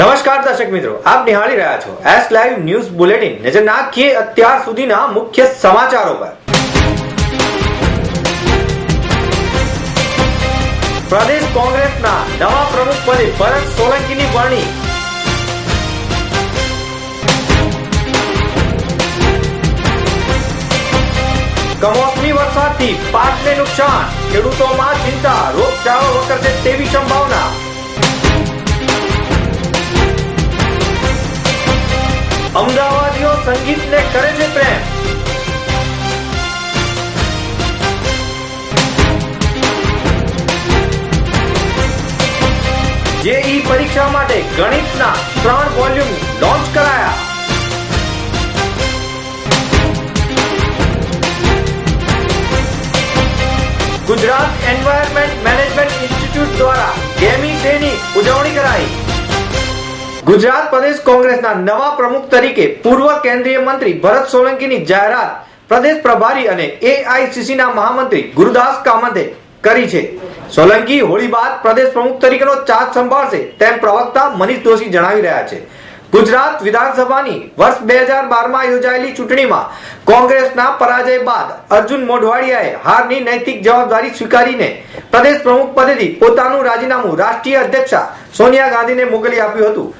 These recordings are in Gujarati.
નમસ્કાર દર્શક મિત્રો, આપ નિહાળી રહ્યા છો એસ લાઈવ ન્યૂઝ બુલેટિન નજર નાખીએ અત્યાર સુધીના મુખ્ય સમાચારો પર. પ્રદેશ કોંગ્રેસના નવા પ્રમુખ પદે ભરત સોલંકીની વરણી. કમોસમી વરસાદથી પાકને નુકસાન. ખેડૂતોમાં ચિંતા, રોગચાળો વકરશે તેવી સંભાવના. અમદાવાદીઓ સંગીતને કરે છે પ્રેમ. જેઈ પરીક્ષા માટે ગણિતના ત્રણ વોલ્યુમ લોન્ચ કરાયા. ગુજરાત એન્વાયરમેન્ટ મેનેજમેન્ટ ઇન્સ્ટિટ્યૂટ દ્વારા ગેમિંગ ડેની ઉજવણી કરાઈ ગુજરાત પ્રદેશ કોંગ્રેસના નવા પ્રમુખ તરીકે પૂર્વ કેન્દ્રીય મંત્રી ભરત સોલંકીની જાહેરાત પ્રદેશ પ્રભારી અને એઆઈસીસીના મહામંત્રી ગુરુદાસ કામતે કરી છે. સોલંકી હોળી બાદ પ્રદેશ પ્રમુખ તરીકેનો ચાર્જ સંભાળશે તેમ પ્રવક્તા મનીષ દોશી જણાવી રહ્યા છે. ગુજરાત વિધાનસભાની વર્ષ બે હજાર બારમાં યોજાયેલી ચૂંટણીમાં કોંગ્રેસના પરાજય બાદ અર્જુન મોઢવાડિયાએ હારની નૈતિક જવાબદારી સ્વીકારીને પ્રદેશ પ્રમુખ પદેથી પોતાનું રાજીનામું રાષ્ટ્રીય અધ્યક્ષા સોનિયા ગાંધીને મોકલી આપ્યું હતું.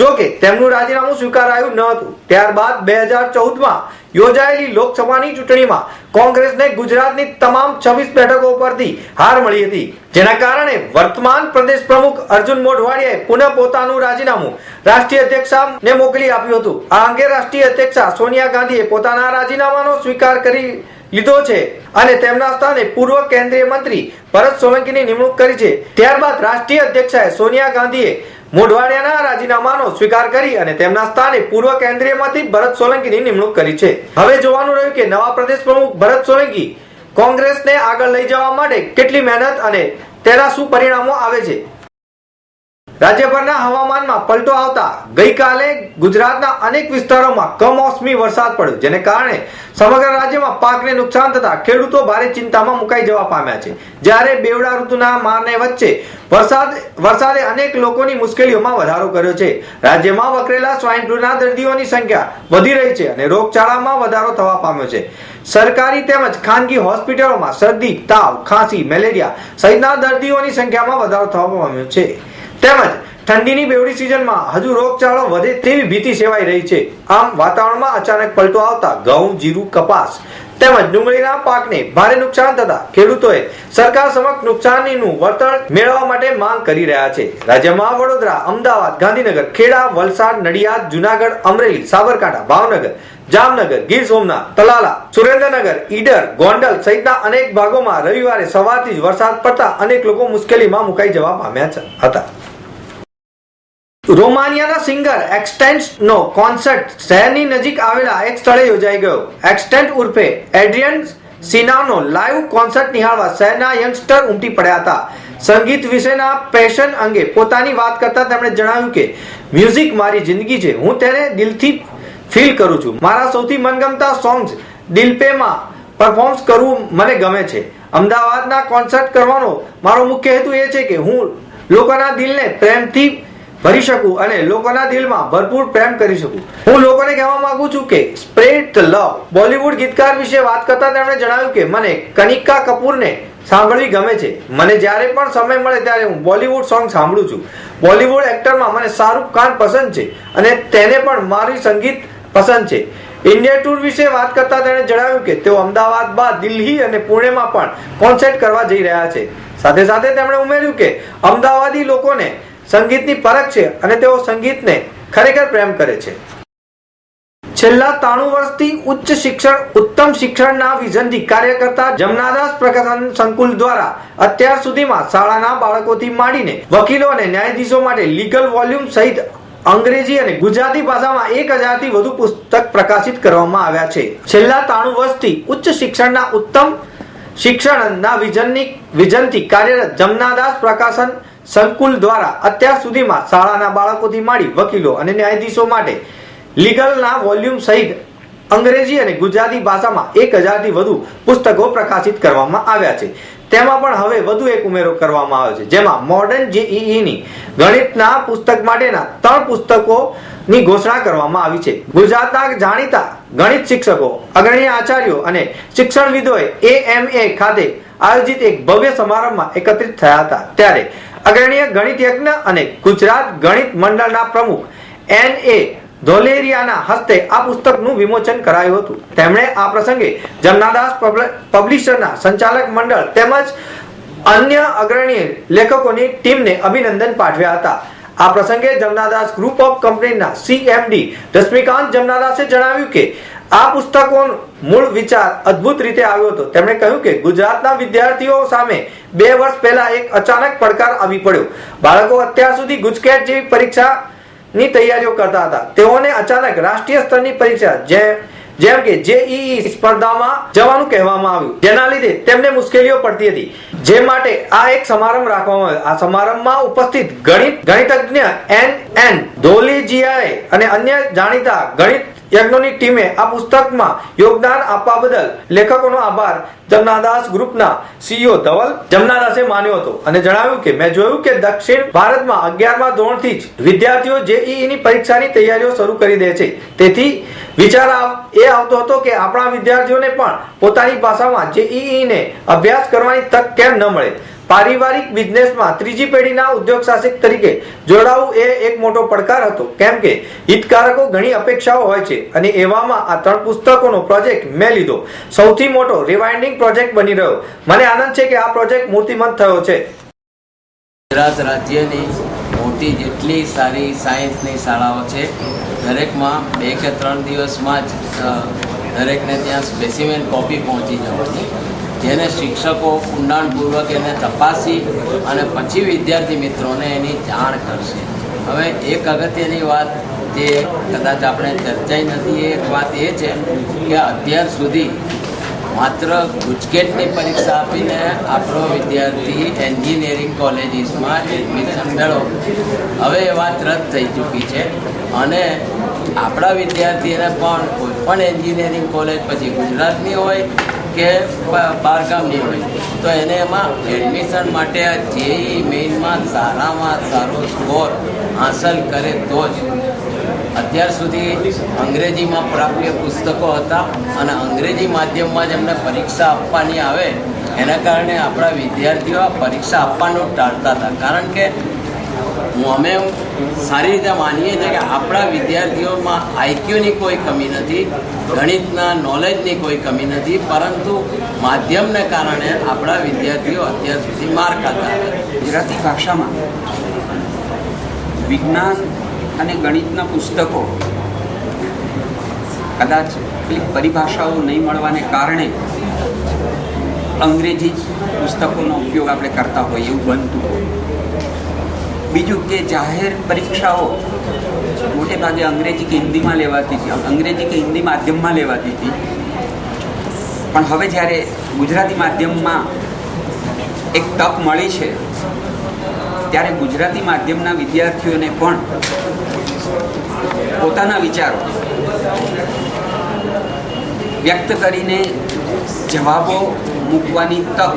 જો કે તેમનું રાજીનામું સ્વીકારાયું ન હતું. ત્યારબાદ બે હજાર ચૌદમાં યોજાયેલી લોકસભાની ચૂંટણીમાં કોંગ્રેસને ગુજરાતની તમામ છવ્વીસ બેઠકો પરથી હાર મળી હતી. જેના કારણે વર્તમાન પ્રદેશ પ્રમુખ અર્જુન મોઢવાડિયાએ પુનઃ પોતાનું રાજીનામું રાષ્ટ્રીય અધ્યક્ષાને મોકલી આપ્યું હતું. આ અંગે રાષ્ટ્રીય અધ્યક્ષા સોનિયા ગાંધીએ પોતાના રાજીનામાનો સ્વીકાર કરી લીધો છે અને તેમના સ્થાને પૂર્વ કેન્દ્રીય મંત્રી ભરત સોલંકીની નિમણૂક કરી છે. ત્યારબાદ રાષ્ટ્રીય અધ્યક્ષાએ સોનિયા ગાંધીએ મોઢવાડિયાના રાજીનામાનો સ્વીકાર કરી અને તેમના સ્થાને પૂર્વ કેન્દ્રીય મંત્રી ભરત સોલંકીની નિમણૂક કરી છે. હવે જોવાનું રહ્યું કે નવા પ્રદેશ પ્રમુખ ભરત સોલંકી કોંગ્રેસને આગળ લઈ જવા માટે કેટલી મહેનત અને તેના શું પરિણામો આવે છે. રાજ્યભરના હવામાનમાં પલટો આવતા ગઈકાલે ગુજરાતના અનેક વિસ્તારોમાં કમોસમી વરસાદ પડ્યો, જેને કારણે સમગ્ર રાજ્યમાં પાકને નુકસાન થતા ખેડૂતો ભારે ચિંતામાં મુકાઈ જવા પામ્યા છે. જ્યારે બેવડા ઋતુના મારને વચ્ચે વરસાદ, વરસાદે અનેક લોકોની મુશ્કેલીઓમાં વધારો કર્યો છે. રાજ્યમાં વકરેલા સ્વાઇન ફ્લૂના દર્દીઓની સંખ્યા વધી રહી છે અને રોગચાળામાં વધારો થવા પામ્યો છે. સરકારી તેમજ ખાનગી હોસ્પિટલોમાં શરદી, તાવ, ખાંસી, મેલેરિયા સહિતના દર્દીઓની સંખ્યામાં વધારો થવા પામ્યો છે. તેમજ ઠંડીની બેવડી સિઝનમાં હજુ રોગચાળો વધે તેવી ભીતિ સેવાઈ રહી છે. આમ વાતાવરણમાં અચાનક પલટો આવતા ઘઉં, જીરું, કપાસ તેમજ ડુંગળીના પાકને ભારે નુકસાન થતા ખેડૂતોએ સરકાર સમક્ષ નુકસાનીનું વળતર મેળવવા માટે માંગ કરી રહ્યા છે. રાજ્યમાં વડોદરા, અમદાવાદ, ગાંધીનગર, ખેડા, વલસાડ, નડિયાદ, જુનાગઢ, અમરેલી, સાબરકાંઠા, ભાવનગર, જામનગર, ગીર સોમનાથ, તલાલા, સુરેન્દ્રનગર, ઈડર, ગોંડલ સહિતના અનેક ભાગોમાં રવિવારે સવારથી જ વરસાદ પડતા અનેક લોકો મુશ્કેલીમાં મુકાઈ જવા પામ્યા હતા. રોમાનિયાના સિંગર એક્સટેન્ટ નો કોન્સર્ટ શહેરની નજીક આવેલા એક સ્થળે યોજાઈ ગયો. એક્સટેન્ટ ઉર્ફે એડ્રિયન સિનાનો લાઈવ કોન્સર્ટ નિહાળવા શહેરના યંગસ્ટર ઉમટી પડ્યા હતા. સંગીત વિશેના પેશન અંગે પોતાની વાત કરતા તેમણે જણાવ્યું કે, મ્યુઝિક મારી જિંદગી છે. હું તેને દિલથી ફીલ કરું છું. મારા સૌથી મનગમતા સોંગ્સ દિલપેમાં પરફોર્મન્સ કરવું મને ગમે છે. અમદાવાદના કોન્સર્ટ કરવાનો મારો મુખ્ય હેતુ એ છે કે હું લોકોના દિલને પ્રેમથી ભરી શકું અને લોકોના દિલમાં ભરપૂર પ્રેમ કરી શકું. હું લોકોને કહેવા માંગુ છું કે સ્પ્રેડ ધ લવ. બોલિવૂડ ગીતકાર વિશે વાત કરતા તેમણે જણાવ્યું કે મને કનિકા કપૂરને સાંભળવી ગમે છે. મને જ્યારે પણ સમય મળે ત્યારે હું બોલિવૂડ સોંગ સાંભળું છું. બોલિવૂડ એક્ટરમાં મને શાહરૂખ ખાન પસંદ છે અને તેને પણ મારી સંગીત પસંદ છે. ઇન્ડિયા ટૂર વિશે વાત કરતા તેણે જણાવ્યું કે તેઓ અમદાવાદ બાદ દિલ્હી અને પુણેમાં પણ કોન્સર્ટ કરવા જઈ રહ્યા છે. સાથે સાથે તેમણે ઉમેર્યું કે અમદાવાદી લોકોને સંગીતની પરખ છે અને તેઓ સંગીતને ખરેખર પ્રેમ કરે છે. છેલ્લા ત્રાણું વર્ષથી ઉચ્ચ શિક્ષણ, ઉત્તમ શિક્ષણના વિઝનથી કાર્ય કરતા જમનાદાસ પ્રકાશન સંકુલ દ્વારા અત્યાર સુધીમાં શાળાના બાળકોથી માંડીને વકીલો અને ન્યાયાધીશો માટે લીગલ વોલ્યુમ સહિત અંગ્રેજી અને ગુજરાતી ભાષામાં એક હજારથી વધુ પુસ્તક પ્રકાશિત કરવામાં આવ્યા છે. છેલ્લા ત્રાણું વર્ષથી ઉચ્ચ શિક્ષણના ઉત્તમ શિક્ષણના વિઝનની, વિઝનથી કાર્યરત જમનાદાસ પ્રકાશન સંકુલ દ્વારા અત્યાર સુધીમાં શાળાના બાળકોથી માંડી વકીલો અને ન્યાયાધીશો માટે લીગલના વોલ્યુમ સહિત અંગ્રેજી અને ગુજરાતી ભાષામાં એક હજારથી વધુ પુસ્તકો પ્રકાશિત કરવામાં આવ્યા છે. તેમાં પણ હવે વધુ એક ઉમેરો કરવામાં આવ્યો છે, જેમાં મોડર્ન જેઈઈની ગણિતના પુસ્તક માટેના ત્રણ પુસ્તકોની ઘોષણા કરવામાં આવી છે. ગુજરાતના જાણીતા ગણિત શિક્ષકો, અગ્રણી આચાર્યો અને શિક્ષણવિદોએ એએમએ ખાતે આયોજિત એક ભવ્ય સમારંભમાં એકત્રિત થયા હતા. ત્યારે અગ્રણીય ગણિત યજ્ઞ અને ગુજરાત ગણિત મંડળના પ્રમુખ એન એ ધોલેરિયાના હસ્તે આ પુસ્તકનું વિમોચન કરાયું હતું. તેમણે આ પ્રસંગે જમનાદાસ પબ્લિશરના સંચાલક મંડળ તેમજ અન્ય અગ્રણીય લેખકોની ટીમને અભિનંદન પાઠવ્યા હતા. આ પ્રસંગે જમનાદાસ ગ્રુપ ઓફ કંપનીના સીએમડી રશ્મિકાંત જમનાદાસે જણાવ્યું કે આ પુસ્તકોનો મૂળ વિચાર અદ્ભુત રીતે આવ્યો હતો. તેમણે કહ્યું કે ગુજરાતના વિદ્યાર્થીઓ સામે બે વર્ષ પહેલા એક અચાનક પડકાર આવી પડ્યો. બાળકો અત્યાર સુધી ગુજકેટ જેવી પરીક્ષા ની તૈયારીઓ કરતા હતા. તેઓને અચાનક રાષ્ટ્રીય સ્તરની પરીક્ષા જે, જેમ કે જેઈઈ સ્પર્ધામાં જવાનું કહેવામાં આવ્યું. જેના લીધે તેમને મુશ્કેલીઓ પડતી હતી. જે માટે આ એક સમારંભ રાખવામાં આવ્યો. આ સમારંભમાં ઉપસ્થિત ગણિત, ગણિતજ્ઞ એન એન ધોલીજીયાએ અને અન્ય જાણીતા ગણિત યજ્ઞોની ટીમે આ પુસ્તકમાં યોગદાન આપવા બદલ લેખકોનો આભાર. જમનાદાસ ગ્રુપના સીઈઓ ધવલ જમનાદાસે માન્યો હતો અને જણાવ્યું કે, મેં જોયું કે દક્ષિણ ભારતમાં અગિયારમા ધોરણથી જ વિદ્યાર્થીઓ જેઈઈની પરીક્ષાની તૈયારીઓ શરૂ કરી દે છે. તેથી વિચાર એ આવતો હતો કે આપણા વિદ્યાર્થીઓને પણ પોતાની ભાષામાં જેઈઈને અભ્યાસ કરવાની તક કેમ ન મળે. પારિવારિક બિઝનેસમાં ત્રીજી પેઢીના ઉદ્યોગ સાહસિક તરીકે જોડાવું એ એક મોટો પડકાર હતો. કેમ કે હિતકારકો ઘણી અપેક્ષાઓ હોય છે અને એવામાં આ ત્રણ પુસ્તકોનો પ્રોજેક્ટ મેં લીધો. સૌથી મોટો રિવાઇન્ડિંગ પ્રોજેક્ટ બની રહ્યો. મને આનંદ છે કે આ પ્રોજેક્ટ મૂર્તિમંત થયો છે. ગુજરાત રાજ્યની મોટી જેટલી સારી સાયન્સની શાળાઓ છે, દરેકમાં બે કે ત્રણ દિવસમાં જ દરેકને ત્યાં સ્પેસિમેન કોપી પહોંચી જવાની જેને શિક્ષકો ઊંડાણપૂર્વક એને તપાસી અને પછી વિદ્યાર્થી મિત્રોને એની જાણ કરશે. હવે એક અગત્યની વાત જે કદાચ આપણે ચર્ચાઈ નથી, એક વાત એ છે કે અત્યાર સુધી માત્ર ગુજકેટની પરીક્ષા આપીને આપણો વિદ્યાર્થી એન્જિનિયરિંગ કોલેજીસમાં એડમિશન મેળવો. હવે એ વાત રદ થઈ ચૂકી છે અને આપણા વિદ્યાર્થીને પણ કોઈ પણ એન્જિનિયરિંગ કોલેજ પછી ગુજરાતની હોય કે બહારગામની હોય. તો એને એમાં એડમિશન માટે આ જેઈ મેઇનમાં સારામાં સારો સ્કોર હાંસલ કરે તો જ. અત્યાર સુધી અંગ્રેજીમાં પ્રાપ્ય પુસ્તકો હતા અને અંગ્રેજી માધ્યમમાં જ એમને પરીક્ષા આપવાની આવે, એના કારણે આપણા વિદ્યાર્થીઓ પરીક્ષા આપવાનું ટાળતા હતા. કારણ કે અમે સારી રીતે માનીએ છીએ કે આપણા વિદ્યાર્થીઓમાં આઈક્યુની કોઈ કમી નથી, ગણિતના નોલેજની કોઈ કમી નથી, પરંતુ માધ્યમને કારણે આપણા વિદ્યાર્થીઓ અત્યાર સુધી માર ખાતા ગુજરાતી ભાષામાં વિજ્ઞાન અને ગણિતના પુસ્તકો કદાચ કેટલીક પરિભાષાઓ નહીં મળવાને કારણે અંગ્રેજી પુસ્તકોનો ઉપયોગ આપણે કરતા હોઈએ એવું બનતું હોય. બીજું કે જાહેર પરીક્ષાઓ મોટે ભાગે અંગ્રેજી કે હિન્દીમાં લેવાતી હતી. અંગ્રેજી કે હિન્દી માધ્યમમાં લેવાતી હતી. પણ હવે જ્યારે ગુજરાતી માધ્યમમાં એક તક મળી છે, ત્યારે ગુજરાતી માધ્યમના વિદ્યાર્થીઓને પણ પોતાના વિચારો વ્યક્ત કરીને જવાબો મૂકવાની તક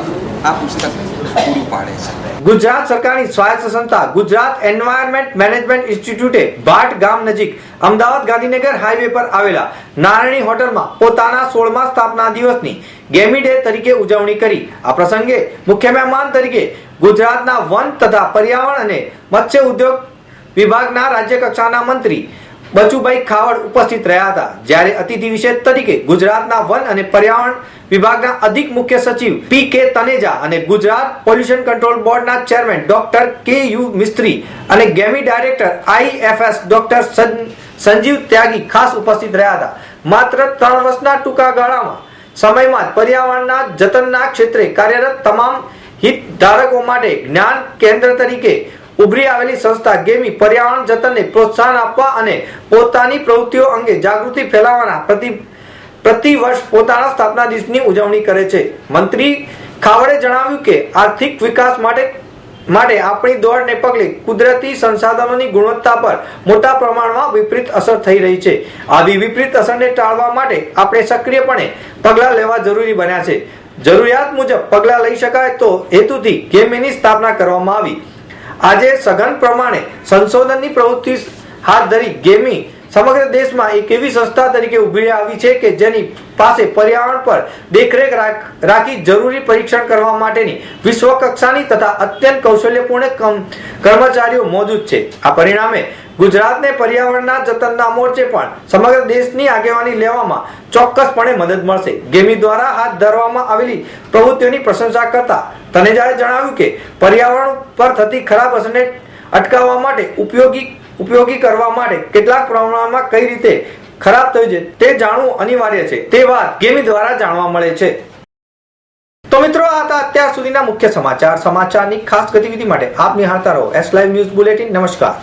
આ પુસ્તક પૂરું પાડે છે. ગુજરાત સરકારની સ્વાયત્ત સંસ્થા ગુજરાત એન્વાયરમેન્ટ મેનેજમેન્ટ ઇન્સ્ટિટ્યૂટે ભાટ ગામ નજીક અમદાવાદ ગાંધીનગર હાઈવે પર આવેલા નારણી હોટલમાં પોતાના સોળમા સ્થાપના દિવસની ગેમી ડે તરીકે ઉજવણી કરી. આ પ્રસંગે મુખ્ય મહેમાન તરીકે ગુજરાતના વન તથા પર્યાવરણ અને મત્સ્ય ઉદ્યોગ વિભાગના રાજ્ય કક્ષાના મંત્રી બચુભાઈ ખાવડ ઉપસ્થિત રહ્યા હતા. જ્યારે અતિથિ વિશેષ તરીકે ગુજરાતના વન અને પર્યાવરણ વિભાગના અધિક મુખ્ય સચિવ પી કે તનેજા અને ગુજરાત પોલ્યુશન કંટ્રોલ બોર્ડના chairman doctor K U Mistry અને ગેમી ડાયરેક્ટર આઈએફએસ ડોક્ટર સં- સંજીવ ત્યાગી ખાસ ઉપસ્થિત રહ્યા હતા. માત્ર ત્રણ વર્ષના ટૂંકા ગાળામાં સમયમાં પર્યાવરણના જતનના ક્ષેત્રે કાર્યરત તમામ હિતધારકો માટે જ્ઞાન કેન્દ્ર તરીકે ઉભરી આવેલી સંસ્થા ગેમી પર્યાવરણ જતનને પ્રોત્સાહન આપવા અને પોતાની પ્રવૃત્તિઓ અંગે જાગૃતિ ફેલાવવાના પ્રતિ પ્રતિ વર્ષ પોતાના સ્થાપના દિવસની ઉજવણી કરે છે. મંત્રી ખાવડે જણાવ્યું કે આર્થિક વિકાસ માટે માટે આપણી દોડને પગલે કુદરતી સંસાધનોની ગુણવત્તા પર મોટા પ્રમાણમાં વિપરીત અસર થઈ રહી છે. આવી વિપરીત અસરને ટાળવા માટે આપણે સક્રિયપણે પગલાં લેવા જરૂરી બન્યા છે. જરૂરિયાત મુજબ પગલાં લઈ શકાય તો હેતુથી ગેમીની સ્થાપના કરવામાં આવી. આજે સઘન પ્રમાણે સંશોધનની પ્રવૃત્તિ હાથ ધરી ગેમિંગ સમગ્ર દેશમાં એક એવી સંસ્થા તરીકે ઉભરી આવી છે કે જેની પાસે પર્યાવરણ પર દેખરેખ રાખ- જરૂરી પરીક્ષણ કરવા માટેની વિશ્વ કક્ષાની તથા અત્યંત કૌશલ્યપૂર્ણ કર્મચારીઓ મોજૂદ છે. આ પરિણામે ગુજરાતને પર્યાવરણના જતનના મોરચે પણ સમગ્ર દેશની આગેવાની લેવામાં ચોક્કસપણે મદદ મળશે. ગેમી દ્વારા હાથ ધરવામાં આવેલી પ્રવૃત્તિઓની પ્રશંસા કરતા તનેજાએ જણાવ્યું કે પર્યાવરણ પર થતી ખરાબ અસરને અટકાવવા માટે ઉપયોગી ઉપયોગી કરવા માટે કેટલાક પ્રમાણમાં કઈ રીતે ખરાબ થયું છે તે જાણવું અનિવાર્ય છે. તે વાત ગેમી દ્વારા જાણવા મળે છે. તો મિત્રો, આ હતા અત્યાર સુધીના મુખ્ય સમાચાર. સમાચારની ખાસ ગતિવિધિ માટે આપ નિહાળતા રહો. એસ લાઈવ ન્યૂઝ બુલેટિન નમસ્કાર.